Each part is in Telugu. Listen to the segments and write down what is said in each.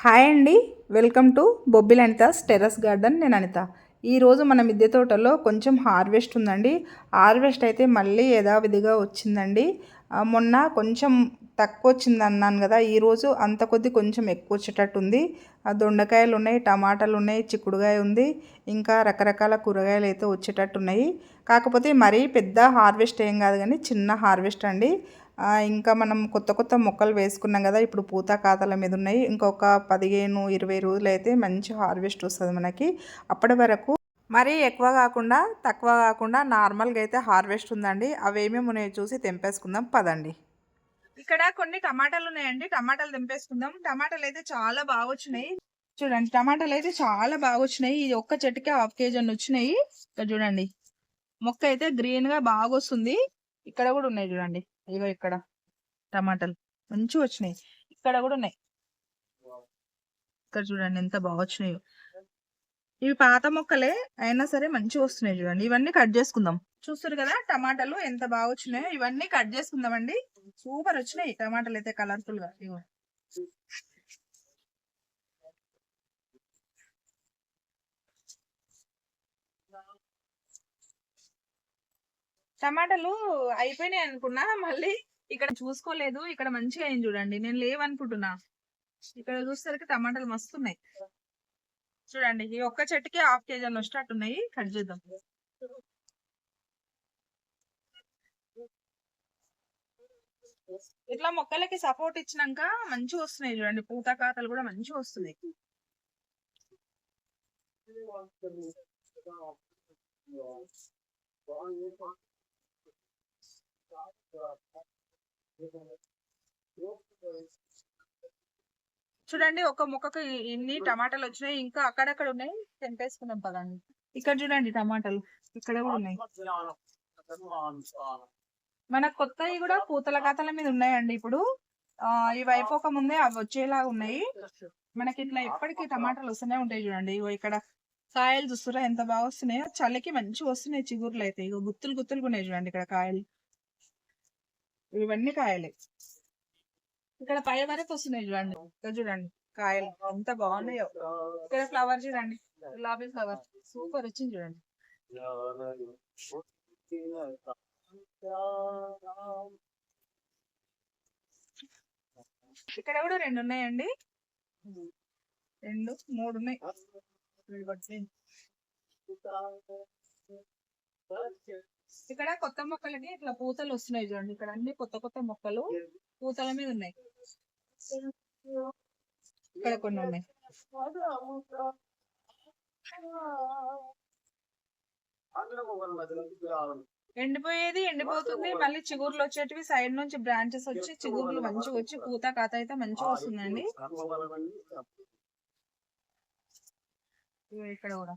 హాయ్ అండి. Welcome to Bobbili Anita's terrace garden. నేను అనిత. ఈరోజు మన మిద్దె తోటలో కొంచెం హార్వెస్ట్ ఉందండి. హార్వెస్ట్ అయితే మళ్ళీ యథావిధిగా వచ్చిందండి. మొన్న కొంచెం తక్కువ వచ్చింది అన్నాను కదా ఈరోజు అంత కొద్ది కొంచెం ఎక్కువ వచ్చేటట్టు ఉంది. దొండకాయలు ఉన్నాయి టమాటాలు ఉన్నాయి చిక్కుడుకాయ ఉంది ఇంకా రకరకాల కూరగాయలు అయితే వచ్చేటట్టు ఉన్నాయి. కాకపోతే మరీ పెద్ద హార్వెస్ట్ ఏం కాదు కానీ చిన్న హార్వెస్ట్ అండి. ఇంకా మనం కొత్త కొత్త మొక్కలు వేసుకున్నాం కదా ఇప్పుడు పూత కాతల మీద ఉన్నాయి. ఇంకొక పదిహేను ఇరవై రోజులు అయితే మంచి హార్వెస్ట్ వస్తుంది మనకి. అప్పటి వరకు మరీ ఎక్కువ కాకుండా తక్కువ కాకుండా నార్మల్గా అయితే హార్వెస్ట్ ఉందండి. అవి ఏమేమి ఉన్నాయో చూసి తెంపేసుకుందాం. పదండి. ఇక్కడ కొన్ని టమాటాలు ఉన్నాయండి. టమాటాలు తెంపేసుకుందాం. టమాటాలు అయితే చాలా బాగా వచ్చినాయి. చూడండి టమాటాలు అయితే చాలా బాగా వచ్చినాయి. ఇది ఒక్క చెట్టుకి హాఫ్ కేజీ అని వచ్చినాయి. ఇక్కడ చూడండి మొక్క అయితే గ్రీన్గా బాగా వస్తుంది. ఇక్కడ కూడా ఉన్నాయి చూడండి. ఇగో ఇక్కడ టమాటాలు మంచిగా వచ్చినాయి. ఇక్కడ కూడా ఉన్నాయి. ఇక్కడ చూడండి ఎంత బాగా వచ్చినాయో. ఇవి పాత మొక్కలే అయినా సరే మంచిగా వస్తున్నాయి చూడండి. ఇవన్నీ కట్ చేసుకుందాం. చూస్తారు కదా టమాటాలు ఎంత బాగా వచ్చినాయో? ఇవన్నీ కట్ చేసుకుందాం అండి సూపర్ వచ్చినాయి టమాటాలు అయితే కలర్ఫుల్గా. టమాటాలు అయిపోయినాయి అనుకున్నా మళ్ళీ ఇక్కడ చూసుకోలేదు ఇక్కడ మంచిగా అయింది చూడండి. నేను లేవనుకుంటున్నా. ఇక్కడ చూసేసరికి టమాటాలు మస్తున్నాయి. చూడండి ఈ ఒక్క చెట్టుకి హాఫ్ కేజీ అని వచ్చేటట్టున్నాయి కట్ చేద్దాం. ఇట్లా మొక్కలకి సపోర్ట్ ఇచ్చినాక మంచిగా వస్తున్నాయి చూడండి. పూత కాతలు కూడా మంచిగా వస్తున్నాయి. చూడండి ఒక మొక్కకు ఇన్ని టమాటాలు వచ్చినాయి. ఇంకా అక్కడక్కడ ఉన్నాయి. తెంపేసుకున్నాం పదండి. ఇక్కడ చూడండి టమాటాలు. ఇక్కడ కూడా ఉన్నాయి. మన కొత్తవి కూడా పూతల కాతల మీద ఉన్నాయండి ఇప్పుడు. ఆ ఇవి అయిపోక ముందే అవి వచ్చేలాగా ఉన్నాయి. మనకి ఇట్లా ఎప్పటికీ టమాటాలు వస్తూనే ఉంటాయి చూడండి. ఇగో ఇక్కడ కాయలు చూస్తురా ఎంత బాగా వస్తున్నాయో. చలికి మంచిగా వస్తున్నాయి చిగుర్లు అయితే. ఇగో గుత్తులు గుత్తులుగా ఉన్నాయి చూడండి ఇక్కడ కాయలు. ఇవన్నీ కాయలే. ఇక్కడ పై వరకు వస్తున్నాయి చూడండి. ఇక్కడ చూడండి కాయలు ఎంత బాగున్నాయో. ఇక్కడ ఫ్లవర్ చూడండి. గులాబీ ఫ్లవర్ సూపర్ వచ్చింది చూడండి. ఇక్కడ కూడా రెండు ఉన్నాయండి. రెండు మూడు ఉన్నాయి. ఇక్కడ కొత్త మొక్కలకి ఇట్లా పూతలు వస్తున్నాయి చూడండి. ఇక్కడ అన్ని కొత్త కొత్త మొక్కలు పూతల మీద ఉన్నాయి. ఇక్కడ కొన్ని ఉన్నాయి. ఎండిపోయేది ఎండిపోతుంది. మళ్ళీ చిగుర్లు వచ్చేటివి సైడ్ నుంచి బ్రాంచెస్ వచ్చి చిగుర్లు మంచిగా వచ్చి పూత కాత అయితే మంచిగా వస్తుందండి. ఇక్కడ కూడా.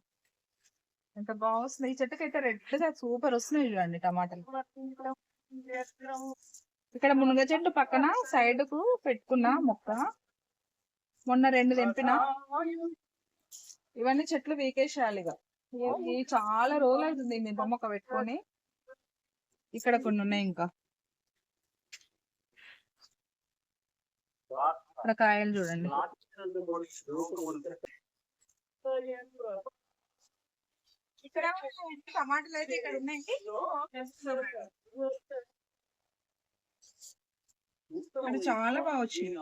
ఎంత బాగా వస్తుంది ఈ చెట్టుకి అయితే రెడ్గా సూపర్ వస్తున్నాయి చూడండి టమాటాలు. ఇక్కడ మునగ చెట్టు పక్కన సైడ్కు పెట్టుకున్న మొక్క. మొన్న రెండు తెంపిన. ఇవన్నీ చెట్లు వీకేసేయాలి ఇక చాలా రోజులు అవుతుంది ఈ మిరప మొక్క పెట్టుకొని. ఇక్కడ కొన్ని ఉన్నాయి ఇంకా. ఇక్కడ కాయలు చూడండి. ఇక్కడ టమాటాలు అయితే ఇక్కడ ఉన్నాయండి. ఇక్కడ చాలా బాగా వచ్చింది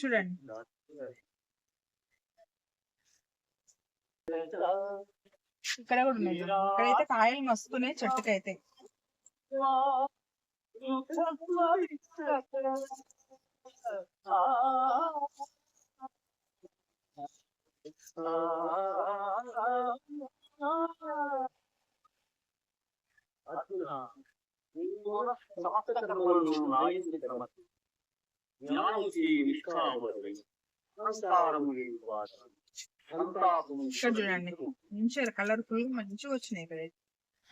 చూడండి. ఇక్కడ కూడా ఉన్నాయి. ఇక్కడైతే కాయలు మస్తున్నాయి చెట్టుకైతే. చూడండి. మంచిగా కలర్ఫుల్ మంచిగా వచ్చినాయి. కదా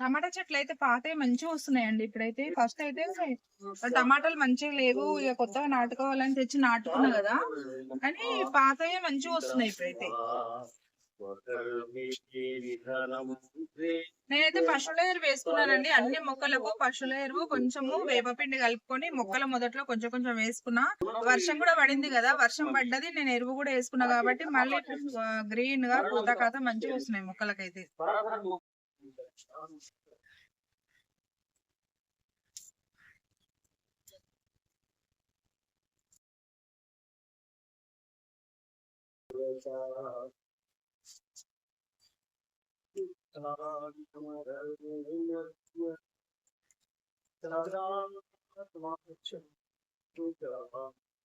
టమాటా చెట్లు అయితే పాతవి మంచిగా వస్తున్నాయండి. ఇప్పుడైతే ఫస్ట్ అయితే టమాటాలు మంచిగా లేవు. ఇక కొత్తగా నాటుకోవాలని తెచ్చి నాటుకున్నా కదా. కానీ పాతవే మంచిగా వస్తున్నాయి ఇప్పుడైతే. నేనైతే పశువుల ఎరువు వేసుకున్నానండి. అన్ని మొక్కలకు పశువుల ఎరువు కొంచెము వేపపిండి కలుపుకొని మొక్కల మొదట్లో కొంచెం కొంచెం వేసుకున్నా. వర్షం కూడా పడింది కదా. వర్షం పడ్డది. నేను ఎరువు కూడా వేసుకున్నా కాబట్టి మళ్ళీ గ్రీన్గా పూత కాత మంచిగా వస్తున్నాయి మొక్కలకైతే.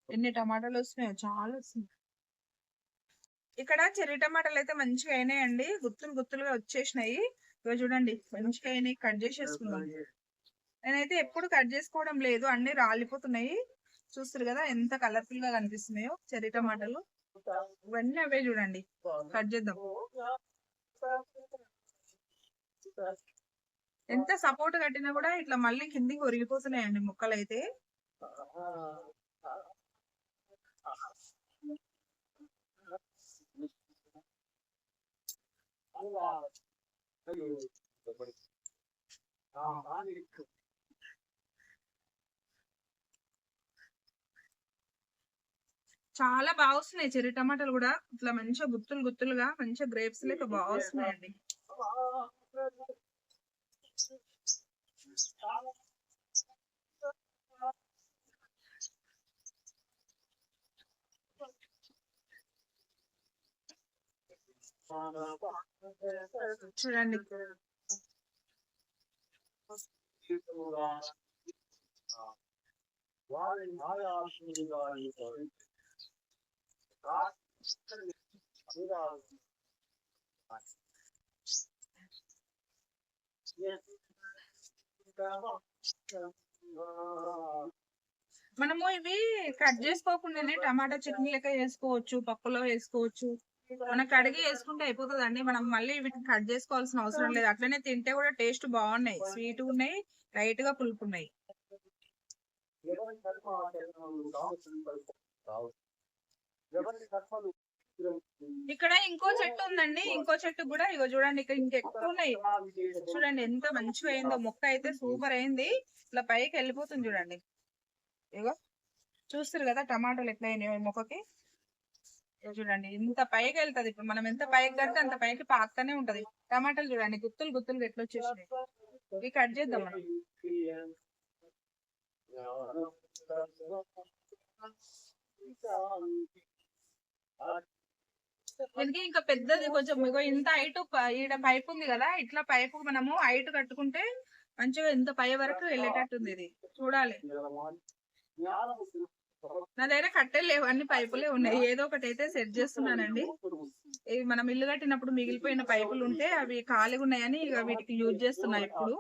ఎన్ని టమాటాలు వస్తున్నాయో? చాలా వస్తున్నాయి. ఇక్కడ చెర్రీ టమాటాలు అయితే మంచిగా అయినాయండి. గుత్తులు గుత్తులుగా వచ్చేసినాయి. ఇగో చూడండి మంచిగా కట్ చేసేసుకున్నాం నేనైతే ఎప్పుడు కట్ చేసుకోవడం లేదు అన్ని రాలిపోతున్నాయి. చూస్తారు కదా ఎంత కలర్ఫుల్గా కనిపిస్తున్నాయో చెర్రీ టమాటాలు. ఇవన్నీ అవే చూడండి కట్ చేద్దాం. ఎంత సపోర్ట్ కట్టినా కూడా ఇట్లా మళ్ళీ కిందికి ఒరిగిపోతున్నాయండి ముక్కలు అయితే చాలా బాగా వస్తున్నాయి. చెర్రీ టమాటాలు కూడా ఇట్లా మంచిగా గుత్తులు గుత్తులుగా మంచిగా గ్రేప్స్ లెక్క బాగా వస్తున్నాయండి. చూడండి మనము ఇవి కట్ చేసుకోకుండానే టమాటా చట్నీ లెక్క వేసుకోవచ్చు పప్పులో వేసుకోవచ్చు. మనం కడిగి వేసుకుంటే అయిపోతుందండి. మనం మళ్ళీ వీటిని కట్ చేసుకోవాల్సిన అవసరం లేదు. అట్లనే తింటే కూడా టేస్ట్ బాగున్నాయి. స్వీట్ ఉన్నాయి లైట్గా పులుపు ఉన్నాయి ఇక్కడ ఇంకో చెట్టు ఉందండి. ఇంకో చెట్టు కూడా ఇగో చూడండి ఇక్కడ ఇంకెక్కువ ఉన్నాయి. చూడండి ఎంత మంచిగా అయిందో. మొక్క అయితే సూపర్ అయింది. ఇట్లా పైకి వెళ్ళిపోతుంది చూడండి. ఇగో చూస్తారు కదా టమాటాలు ఎట్లా అయినాయో ఈ మొక్కకి. చూడండి ఇంత పైకి వెళ్తది. ఇప్పుడు మనం ఎంత పైకి కడితే అంత పైకి పాకుతానే ఉంటది. టమాటాలు చూడండి గుత్తులు గుత్తులు ఎట్లా వచ్చేసినాయి. ఇవి కట్ చేద్దాం మనం. దీనికి ఇంకా పెద్దది కొంచెం ఇంత హైట్ ఈడ పైప్ ఉంది కదా ఇట్లా పైపు మనము హైట్ కట్టుకుంటే మంచిగా ఇంత పై వరకు వెళ్ళేటట్టుంది ఇది. చూడాలి. నా దగ్గర కట్టెలు లేవు అన్ని పైపులే ఉన్నాయి. ఏదో ఒకటి అయితే సెట్ చేస్తున్నానండి. ఇవి మనం ఇల్లు కట్టినప్పుడు మిగిలిపోయిన పైపులు ఉంటే అవి ఖాళీగా ఉన్నాయని ఇక వీటికి యూజ్ చేస్తున్నా ఇప్పుడు.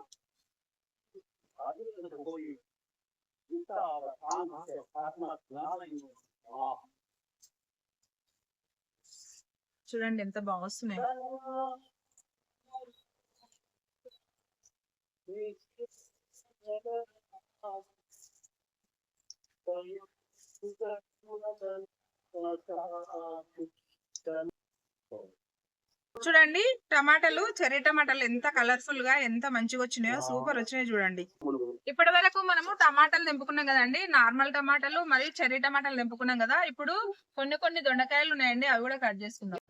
చూడండి ఎంత బాగుస్తున్నాయి చూడండి టమాటాలు చెర్రీ టమాటాలు ఎంత కలర్ఫుల్గా ఎంత మంచిగా వచ్చినాయో సూపర్ వచ్చినాయి చూడండి. ఇప్పటి వరకు మనము టమాటాలు తెంపుకున్నాం కదండి నార్మల్ టమాటాలు మరియు చెర్రీ టమాటాలు తెంపుకున్నాం కదా ఇప్పుడు కొన్ని కొన్ని దొండకాయలు ఉన్నాయండి అవి కూడా కట్ చేసుకుందాం.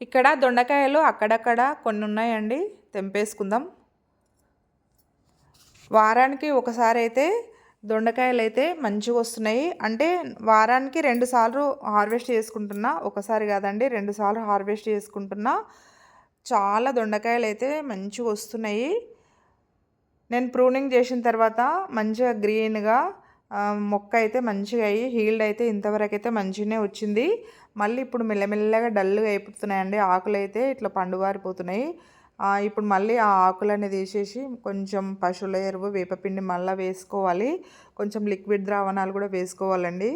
ఇక్కడ దొండకాయలు అక్కడక్కడ కొన్ని ఉన్నాయండి తెంపేసుకుందాం. వారానికి ఒకసారి అయితే దొండకాయలు అయితే మంచిగా వస్తున్నాయి. అంటే వారానికి రెండు సార్లు హార్వెస్ట్ చేసుకుంటున్నా. ఒకసారి కాదండి రెండు సార్లు హార్వెస్ట్ చేసుకుంటున్నా. చాలా దొండకాయలు అయితే మంచిగా వస్తున్నాయి. నేను ప్రూనింగ్ చేసిన తర్వాత మంచిగా గ్రీన్గా మొక్క అయితే మంచిగా అయ్యి హీల్డ్ అయితే ఇంతవరకు అయితే మంచిగానే వచ్చింది. మళ్ళీ ఇప్పుడు మెల్లమెల్లగా డల్గా అయిపోతున్నాయండి. ఆకులు అయితే ఇట్లా పండుగారిపోతున్నాయి ఇప్పుడు మళ్ళీ ఆ ఆకులన్నీ తీసేసి కొంచెం పశువుల ఎరువు వేపపిండి మళ్ళీ వేసుకోవాలి. కొంచెం లిక్విడ్ ద్రావణాలు కూడా వేసుకోవాలండి.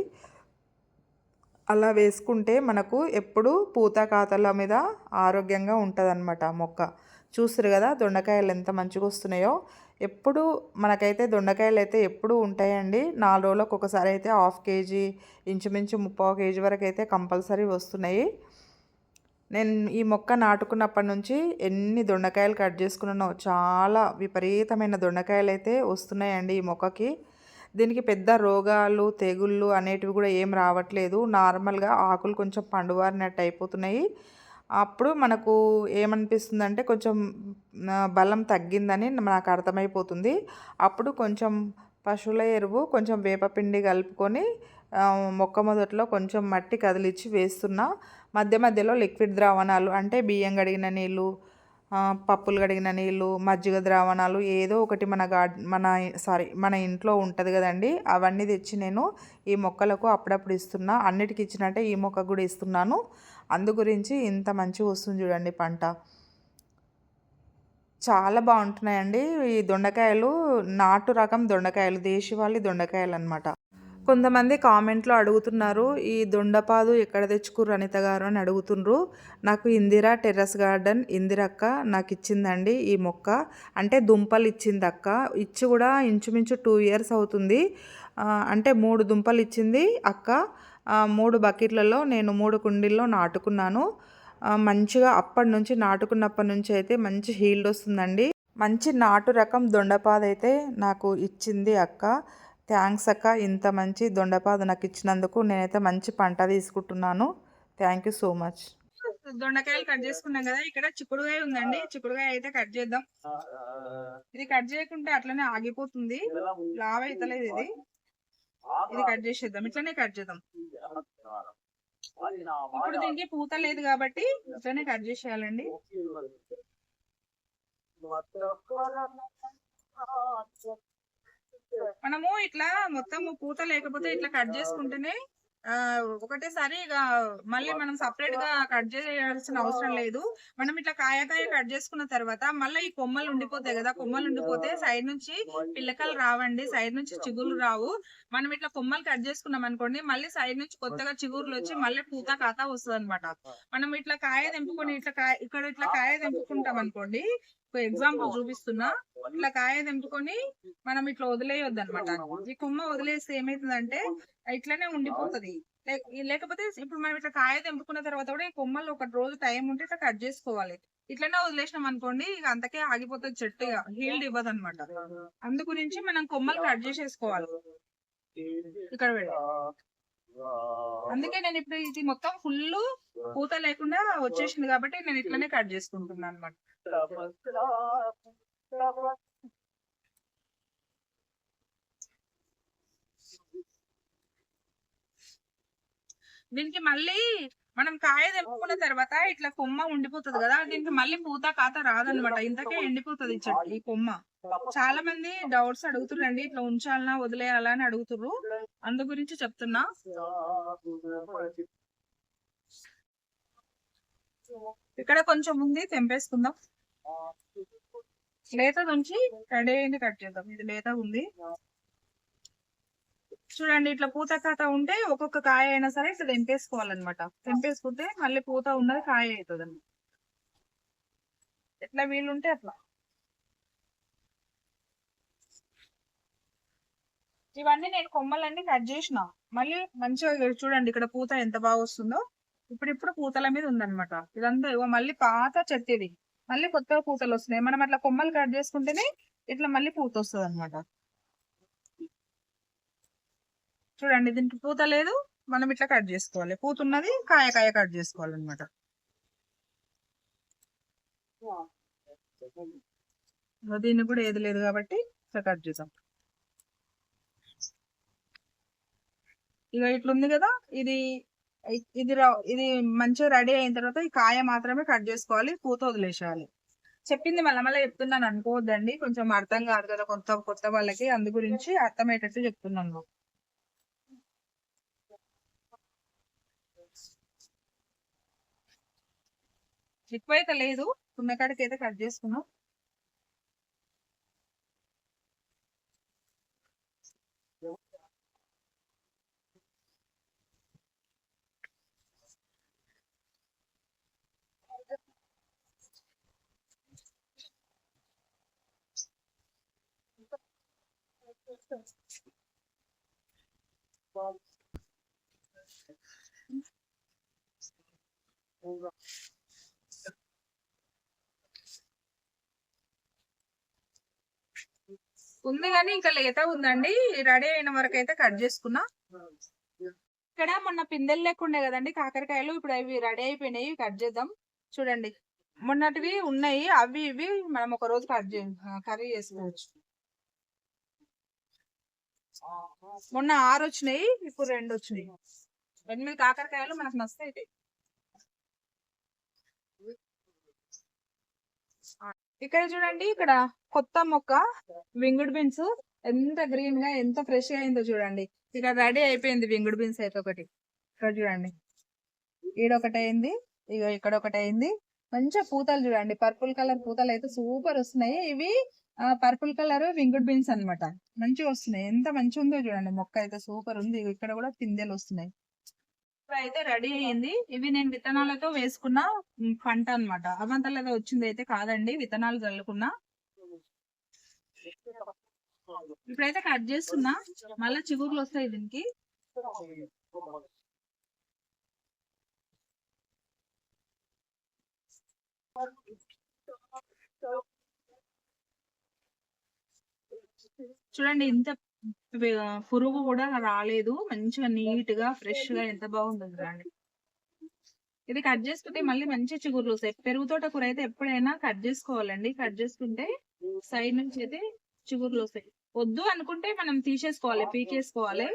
అలా వేసుకుంటే మనకు ఎప్పుడు పూత కాతల మీద ఆరోగ్యంగా ఉంటుంది మొక్క. చూస్తారు కదా దొండకాయలు ఎంత మంచిగా వస్తున్నాయో. ఎప్పుడు మనకైతే దొండకాయలు అయితే ఎప్పుడు ఉంటాయండి. నాలుగు రోజులకు ఒకసారి అయితే హాఫ్ కేజీ ఇంచుమించు ముప్పావు కేజీ వరకు అయితే కంపల్సరీ వస్తున్నాయి. నేను ఈ మొక్క నాటుకున్నప్పటి నుంచి ఎన్ని దొండకాయలు కట్ చేసుకున్నానో చాలా విపరీతమైన దొండకాయలు అయితే వస్తున్నాయండి ఈ మొక్కకి. దీనికి పెద్ద రోగాలు తెగుళ్ళు అనేటివి కూడా ఏం రావట్లేదు. నార్మల్గా ఆకులు కొంచెం పండువారినట్టు అయిపోతున్నాయి. అప్పుడు మనకు ఏమనిపిస్తుందంటే కొంచెం బలం తగ్గిందని నాకు అర్థమైపోతుంది. అప్పుడు కొంచెం పశువుల ఎరువు కొంచెం వేపపిండి కలుపుకొని మొక్క మొదట్లో కొంచెం మట్టి కదిలిచ్చి వేస్తున్నా. మధ్య మధ్యలో లిక్విడ్ ద్రావణాలు అంటే బియ్యం కడిగిన నీళ్ళు పప్పులు కడిగిన నీళ్ళు మజ్జిగ ద్రావణాలు ఏదో ఒకటి మన గాడ్ మన సారీ మన ఇంట్లో ఉంటుంది కదండి. అవన్నీ తెచ్చి నేను ఈ మొక్కలకు అప్పుడప్పుడు ఇస్తున్నా. అన్నిటికి ఇచ్చినట్టే ఈ మొక్కకు కూడా ఇస్తున్నాను. అందు గురించి ఇంత మంచిగా వస్తుంది చూడండి పంట. చాలా బాగుంటున్నాయండి. ఈ దొండకాయలు నాటు రకం దొండకాయలు దేశవాళీ దొండకాయలు అనమాట కొంతమంది కామెంట్లో అడుగుతున్నారు ఈ దొండపాదు ఎక్కడ తెచ్చుకుర్రు అనిత గారు అని అడుగుతుండ్రు. నాకు ఇందిరా టెర్రస్ గార్డెన్ ఇందిరక్క నాకు ఇచ్చిందండి ఈ మొక్క. అంటే దుంపలు ఇచ్చింది అక్క ఇచ్చి కూడా ఇంచుమించు టూ ఇయర్స్ అవుతుంది. అంటే మూడు దుంపలు ఇచ్చింది అక్క. మూడు బకెట్లలో నేను మూడు కుండీల్లో నాటుకున్నాను. మంచిగా అప్పటి నుంచి నాటుకున్నప్పటి నుంచి అయితే మంచి హీల్డ్ వస్తుందండి. మంచి నాటు రకం దొండపాద అయితే నాకు ఇచ్చింది అక్క. థ్యాంక్స్ అక్క. ఇంత మంచి దొండపాద నాకు ఇచ్చినందుకు నేనైతే మంచి పంట తీసుకుంటున్నాను. Thank you so much. దొండకాయలు కట్ చేసుకున్నాం కదా ఇక్కడ చిక్కుడుగాయ ఉందండి. చిక్కుడుగాయ అయితే కట్ చేద్దాం. ఇది కట్ చేయకుంటే అట్లనే ఆగిపోతుంది. లావ్ అవుతలేదు ఇది. ఇది కట్ చేసేద్దాం. ఇట్లనే కట్ చేద్దాం. ఇప్పుడు దీనికి పూత లేదు కాబట్టి ఇట్లనే కట్ చేసేయాలండి. మనము ఇట్లా మొత్తం పూత లేకపోతే ఇట్లా కట్ చేసుకుంటేనే ఒకటేసారి ఇక మళ్ళీ మనం సపరేట్గా కట్ చేయాల్సిన అవసరం లేదు. మనం ఇట్లా కాయ కాయ కట్ చేసుకున్న తర్వాత మళ్ళీ ఈ కొమ్మలు ఉండిపోతాయి కదా కొమ్మలు ఉండిపోతే సైడ్ నుంచి పిల్లకలు రావండి సైడ్ నుంచి చిగురు రావు. మనం ఇట్లా కొమ్మలు కట్ చేసుకున్నాం అనుకోండి మళ్ళీ సైడ్ నుంచి కొత్తగా చిగురులు వచ్చి మళ్ళీ పూత కాత వస్తుంది అనమాట మనం ఇట్లా కాయ తెంపుకొని ఇట్లా కాయ ఇక్కడ ఇట్లా కాయ తెంపుకుంటాం అనుకోండి ఎగ్జాంపుల్ చూపిస్తున్నా. ఇట్లా కాయ తెంపుకొని మనం ఇట్లా వదిలేయొద్దు అనమాట ఈ కొమ్మ వదిలేస్తే ఏమైతుందంటే ఇట్లానే ఉండిపోతుంది. లేకపోతే ఇప్పుడు మనం ఇట్లా కాయ తెంపుకున్న తర్వాత కూడా ఈ కొమ్మలు ఒక రోజు టైం ఉంటే ఇట్లా కట్ చేసుకోవాలి. ఇట్లనే వదిలేసినాం అనుకోండి ఇక అంతకే ఆగిపోతుంది చెట్టు హీల్డ్ ఇవ్వదు అనమాట అందు గురించి మనం కొమ్మలు కట్ చేసేసుకోవాలి. ఇక్కడ అందుకే నేను ఇప్పుడు ఇది మొత్తం ఫుల్ పూత లేకుండా వచ్చేసింది కాబట్టి నేను ఇట్లనే కట్ చేసుకుంటున్నాను అనమాట దీనికి మళ్ళీ మనం కాయ తెంపుకున్న తర్వాత ఇట్లా కొమ్మ ఉండిపోతుంది కదా దీనికి మళ్ళీ పూత కాత రాదనమాట. ఇంతకే ఎండిపోతుంది చెట్టు ఈ కొమ్మ. చాలా మంది డౌట్స్ అడుగుతున్నారండి ఇట్లా ఉంచాలనా వదిలేయాలా అని అడుగుతుర్రు. అందు గురించి చెప్తున్నా. ఇక్కడ కొంచెం ఉంది తెంపేసుకుందాం. లేత నుంచి రెడీ కట్ చేద్దాం. ఇది లేత ఉంది. చూడండి ఇట్లా పూత కాత ఉంటే ఒక్కొక్క కాయ అయినా సరే ఇట్లా తెంపేసుకోవాలన్నమాట. తెంపేసుకుంటే మళ్ళీ పూత ఉన్నది కాయ అవుతుంది అన్నమాట ఎట్లా వీలుంటే అట్లా. ఇవన్నీ నేను కొమ్మలన్నీ కట్ చేసిన. మళ్ళీ మంచిగా చూడండి ఇక్కడ పూత ఎంత బాగా వస్తుందో. ఇప్పుడిప్పుడు పూతల మీద ఉందన్నమాట. ఇదంతా ఇవో మళ్ళీ పాత చెత్తది. మళ్ళీ కొత్తగా పూతలు వస్తున్నాయి. మనం అట్లా కొమ్మలు కట్ చేసుకుంటేనే ఇట్లా మళ్ళీ పూత వస్తుంది అనమాట చూడండి దీనికి పూత లేదు. మనం ఇట్లా కట్ చేసుకోవాలి. పూత ఉన్నది కాయ కాయ కట్ చేసుకోవాలన్నమాట. దీన్ని కూడా ఏది లేదు కాబట్టి ఇట్లా కట్ చేద్దాం. ఇక ఇట్లుంది కదా ఇది ఇది ఇది మంచిగా రెడీ అయిన తర్వాత ఈ కాయ మాత్రమే కట్ చేసుకోవాలి పూత వదిలేసేయాలి. చెప్పింది మళ్ళీ మళ్ళీ చెప్తున్నాను అనుకోవద్దండి కొంచెం అర్థం కాదు కదా కొత్త కొత్త వాళ్ళకి అందు గురించి అర్థమయ్యేటట్టు చెప్తున్నాను. ఎక్కువైతే లేదు తుమ్మకాడికి అయితే కట్ చేసుకున్నాం. ఉంది కానీ ఇంకా లేత ఉందండి. రెడీ అయిన వరకు అయితే కట్ చేసుకున్నా. ఇక్కడ మొన్న పిందెలు లేకుండే కదండి కాకరకాయలు ఇప్పుడు అవి రెడీ అయిపోయినాయి కట్ చేద్దాం. చూడండి. మొన్నటివి ఉన్నాయి అవి ఇవి మనం ఒక రోజు కట్ చే కర్రీ చేసుకోవచ్చు. మొన్న ఆరు వచ్చినాయి ఇప్పుడు రెండు వచ్చినాయి. ఎనిమిది కాకరకాయలు మనకు నస్తాయి ఇక్కడ చూడండి ఇక్కడ కొత్త మొక్క వింగుడ్ బీన్స్ ఎంత గ్రీన్గా ఎంత ఫ్రెష్గా అయిందో చూడండి. ఇక్కడ రెడీ అయిపోయింది వింగుడ్ బీన్స్ అయితే ఒకటి. ఇక్కడ చూడండి. ఈడొకటి అయింది ఇక ఇక్కడ ఒకటి అయింది. మంచిగా పూతలు చూడండి పర్పుల్ కలర్ పూతలు అయితే సూపర్ వస్తున్నాయి. ఇవి పర్పుల్ కలర్ వింగుడ్ బీన్స్ అన్నమాట. మంచిగా వస్తున్నాయి. ఎంత మంచిగా ఉందో చూడండి. మొక్క అయితే సూపర్ ఉంది. ఇక్కడ కూడా పిందెలు వస్తున్నాయి. అయితే రెడీ అయింది ఇవి నేను విత్తనాలతో వేసుకున్న పంట అన్నమాట. అవంతలాగా వచ్చింది అయితే కాదండి. విత్తనాలు చల్లుకున్నా ఇప్పుడైతే కట్ చేస్తున్నా. మళ్ళీ చిగుర్లు వస్తాయి దీనికి. చూడండి ఇంత పురుగు కూడా రాలేదు. మంచిగా నీట్గా ఫ్రెష్గా ఎంత బాగుందో చూడండి. ఇది కట్ చేసుకుంటే మళ్ళీ మంచి చిగుర్లు వస్తాయి. పెరుగు తోట కూర అయితే ఎప్పుడైనా కట్ చేసుకోవాలండి. కట్ చేసుకుంటే సైడ్ నుంచి అయితే చిగుర్లు వస్తాయి. వద్దు అనుకుంటే మనం తీసేసుకోవాలి పీకేసుకోవాలి.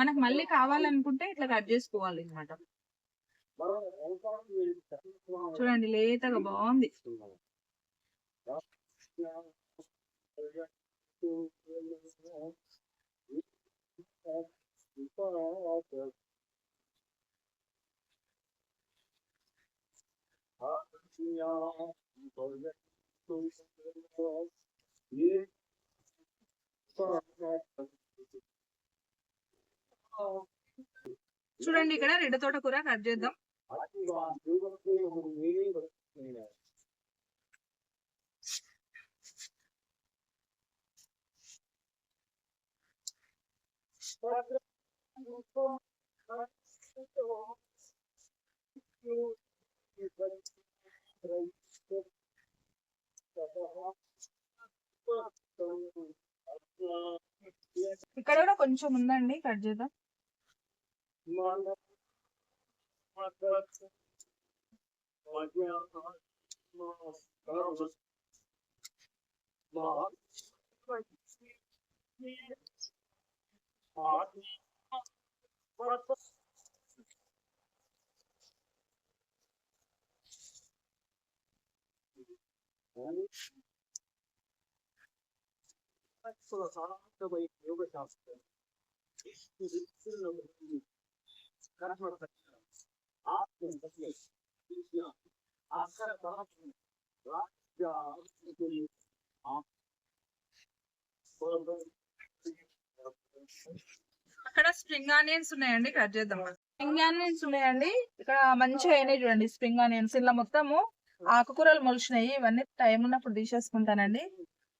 మనకు మళ్ళీ కావాలనుకుంటే ఇట్లా కట్ చేసుకోవాలి అన్నమాట. చూడండి లేతగా బాగుంది. చూడండి ఇక్కడ రెడ్ తోట కూర కట్ చేద్దాం. ఇక్కడ కూడా కొంచెం ఉందండి కట్ చేద్దాం. Artı. Artı. Sıra sana hakkaba yıkıyor ve şanslı. İşte sırrı bu. Karışmak da çıkarım. Ağzını da çıkarım. Asgara daha çıkarım. Rahat ya. Ağzını da çıkarım. Ağzını da çıkarım. అక్కడ స్ప్రింగ్ ఆనియన్స్ ఉన్నాయండి కట్ చేద్దాం. స్ప్రింగ్ ఆనియన్స్ ఉన్నాయండి. ఇక్కడ మంచిగా అయినాయి చూడండి స్ప్రింగ్ ఆనియన్స్. ఇలా మొత్తము ఆకుకూరలు మొలిచినాయి. ఇవన్నీ టైం ఉన్నప్పుడు తీసేసుకుంటానండి.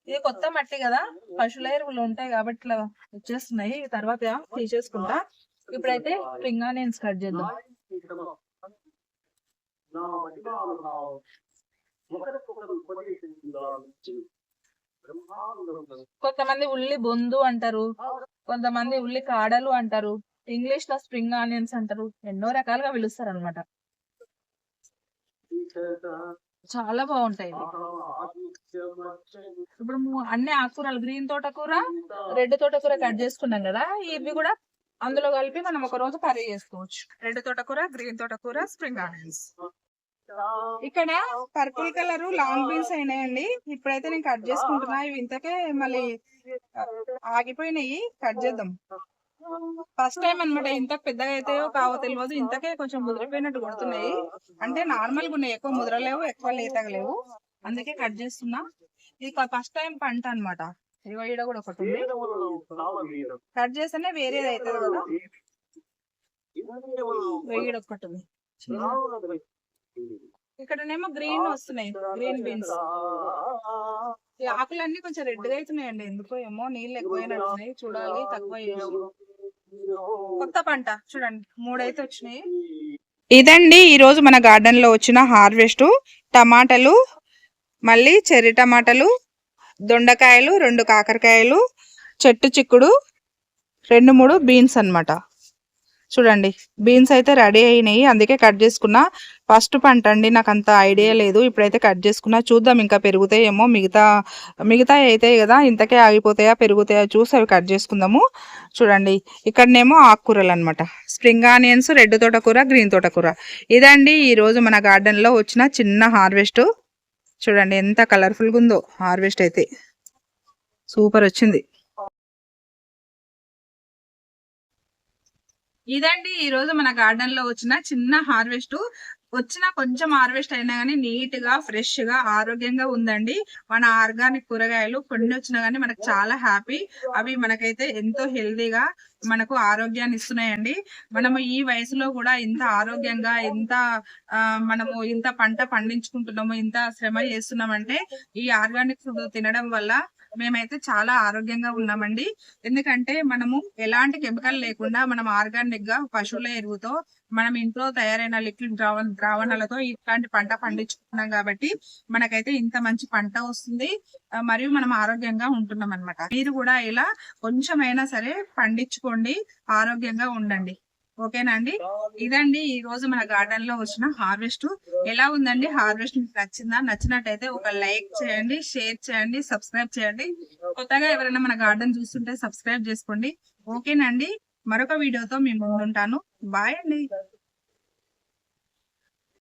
ఇది కొత్త మట్టి కదా. పశువుల ఎరువులు ఉంటాయి కాబట్టి ఇట్లా వచ్చేస్తున్నాయి. తర్వాత తీసేసుకుంటా. ఇప్పుడైతే స్ప్రింగ్ ఆనియన్స్ కట్ చేద్దాం. కొంతమంది ఉల్లి బొందు అంటారు కొంతమంది ఉల్లి కాడలు అంటారు ఇంగ్లీష్లో స్ప్రింగ్ ఆనియన్స్ అంటారు ఎన్నో రకాలుగా పిలుస్తారు అనమాట చాలా బాగుంటాయి ఇప్పుడు అన్ని ఆకుకూరలు గ్రీన్ తోటకూర రెడ్ తోటకూర కట్ చేసుకున్నాం కదా ఇవి కూడా అందులో కలిపి మనం ఒక రోజు కర్రీ చేసుకోవచ్చు. రెడ్ తోటకూర గ్రీన్ తోటకూర స్ప్రింగ్ ఆనియన్స్. ఇక్కడ పర్పుల్ కలర్ లాంగ్ బీన్స్ అయినాయండి. ఇప్పుడైతే నేను కట్ చేసుకుంటున్నా. ఇవి ఇంతకే మళ్ళీ ఆగిపోయినాయి. కట్ చేద్దాం. ఫస్ట్ టైం అన్నమాట. ఇంత పెద్దగా అయితాయో కావో తెలియదు ఇంతకే కొంచెం ముదిరిపోయినట్టు కొడుతున్నాయి. అంటే నార్మల్గా ఉన్నాయి. ఎక్కువ ముదరలేవు ఎక్కువ లేతగా లేవు. అందుకే కట్ చేస్తున్నా. ఇది ఫస్ట్ టైం పంట అన్నమాట. ఇగో ఈడ కూడా ఒకటి ఉంది. కట్ చేస్తేనే వేరేది అవుతుంది కదా. ఈడ ఒకటి ఉంది. ఇక్కడనేమో గ్రీన్ వస్తున్నాయి గ్రీన్ బీన్స్. ఆకులన్నీ కొంచెం రెడ్గా అవుతున్నాయండి ఎందుకో ఏమో నీళ్ళు ఎక్కువైనట్టున్నాయి చూడాలి తక్కువ. కొత్త పంట చూడండి మూడైతే వచ్చినాయి. ఇదండి ఈ రోజు మన గార్డెన్లో వచ్చిన హార్వెస్ట్. టమాటాలు మళ్ళీ చెర్రీ టమాటాలు దొండకాయలు రెండు కాకరకాయలు చెట్టు చిక్కుడు రెండు మూడు బీన్స్ అన్నమాట. చూడండి బీన్స్ అయితే రెడీ అయినాయి. అందుకే కట్ చేసుకున్నా. ఫస్ట్ పంట అండి నాకు అంత ఐడియా లేదు. ఇప్పుడైతే కట్ చేసుకున్నా. చూద్దాం ఇంకా పెరుగుతాయేమో. మిగతా మిగతా అయితే కదా ఇంతకే ఆగిపోతాయా పెరుగుతాయా చూసి అవి కట్ చేసుకుందాము. చూడండి ఇక్కడనేమో ఆకుకూరలు అనమాట స్ప్రింగ్ ఆనియన్స్ రెడ్ తోటకూర గ్రీన్ తోటకూర. ఇదండి ఈరోజు మన గార్డెన్లో వచ్చిన చిన్న హార్వెస్ట్ చూడండి ఎంత కలర్ఫుల్గా ఉందో హార్వెస్ట్ అయితే. సూపర్ వచ్చింది. ఇదండి ఈ రోజు మన గార్డెన్లో వచ్చిన చిన్న హార్వెస్ట్ వచ్చిన కొంచెం హార్వెస్ట్ అయినా కానీ నీట్గా ఫ్రెష్గా ఆరోగ్యంగా ఉందండి. మన ఆర్గానిక్ కూరగాయలు కొన్ని వచ్చినా గానీ మనకు చాలా హ్యాపీ అవి మనకైతే ఎంతో హెల్దీగా మనకు ఆరోగ్యాన్ని ఇస్తున్నాయండి. మనము ఈ వయసులో కూడా ఇంత ఆరోగ్యంగా ఇంత ఆ, మనము ఇంత పంట పండించుకుంటున్నాము ఇంత శ్రమ చేస్తున్నామంటే ఈ ఆర్గానిక్ ఫుడ్ తినడం వల్ల మేమైతే చాలా ఆరోగ్యంగా ఉన్నామండి. ఎందుకంటే మనము ఎలాంటి కెమికల్ లేకుండా మనం ఆర్గానిక్గా పశువుల ఎరువుతో మనం ఇంట్లో తయారైన లిక్విడ్ ద్రావ ద్రావణాలతో ఇట్లాంటి పంట పండించుకుంటున్నాం కాబట్టి మనకైతే ఇంత మంచి పంట వస్తుంది. మరియు మనం ఆరోగ్యంగా ఉంటున్నాం అనమాట మీరు కూడా ఇలా కొంచెమైనా సరే చేసుకోండి ఆరోగ్యంగా ఉండండి. ఓకేనా అండి? ఇదండి ఈ రోజు మన గార్డెన్లో వచ్చిన హార్వెస్ట్ ఎలా ఉందండి? హార్వెస్ట్ మీకు నచ్చిందా? నచ్చినట్టయితే ఒక లైక్ చేయండి షేర్ చేయండి సబ్స్క్రైబ్ చేయండి. కొత్తగా ఎవరైనా మన గార్డెన్ చూస్తుంటే సబ్స్క్రైబ్ చేసుకోండి. ఓకేనండి మరొక వీడియోతో మేము ముందుంటాను. బాయ్ అండి.